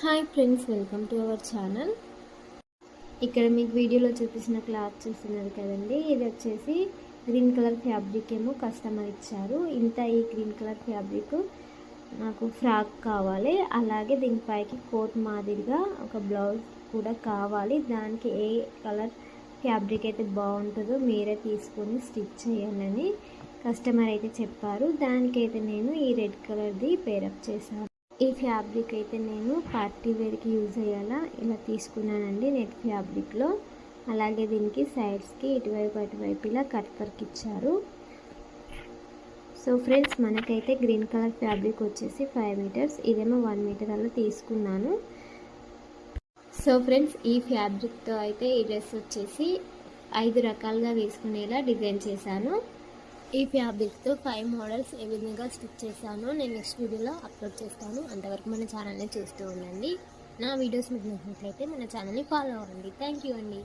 Hi friends welcome to our channel ఇక్కడ మీకు వీడియోలో చూపించిన క్లాత్ చూస్తున్నారు కదండి. ఇది వచ్చేసి గ్రీన్ కలర్ ఫ్యాబ్రిక్ ఏమో కస్టమర్ ఇచ్చారు. ఇంత ఈ గ్రీన్ కలర్ ఫ్యాబ్రిక్ నాకు ఫ్రాక్ కావాలి. అలాగే దీనిపైకి కోట్ మాదిరిగా ఒక బ్లౌజ్ కూడా కావాలి. దానికి ఏ కలర్ ఫ్యాబ్రిక్ అయితే బాగుంటుందో మీరే తీసుకొని స్టిచ్ చేయాలని కస్టమర్ అయితే చెప్పారు. దానికైతే నేను ఈ రెడ్ కలర్ది పేరప్ చేశాను. ఈ ఫ్యాబ్రిక్ అయితే నేను పార్టీ వేర్కి యూజ్ అయ్యేలా ఇలా తీసుకున్నానండి నెట్ ఫ్యాబ్రిక్లో అలాగే దీనికి సైడ్స్కి ఇటువైపు అటువైపు ఇలా కట్ వర్క్ ఇచ్చారు. సో ఫ్రెండ్స్ మనకైతే గ్రీన్ కలర్ ఫ్యాబ్రిక్ వచ్చేసి ఫైవ్ మీటర్స్ ఇదేమో వన్ మీటర్ అలా తీసుకున్నాను. సో ఫ్రెండ్స్ ఈ ఫ్యాబ్రిక్తో అయితే ఈ డ్రెస్ వచ్చేసి ఐదు రకాలుగా వేసుకునేలా డిజైన్ చేశాను. ఈ ఫ్యాబ్రిక్తో ఫైవ్ మోడల్స్ ఏ విధంగా స్టిచ్ చేశానో నేను నెక్స్ట్ వీడియోలో అప్లోడ్ చేస్తాను. అంతవరకు మన ఛానల్ని చూస్తూ ఉండండి. నా వీడియోస్ మీకు నచ్చినట్లయితే మన ఛానల్ని ఫాలో అవ్వండి. థ్యాంక్ యూ అండి.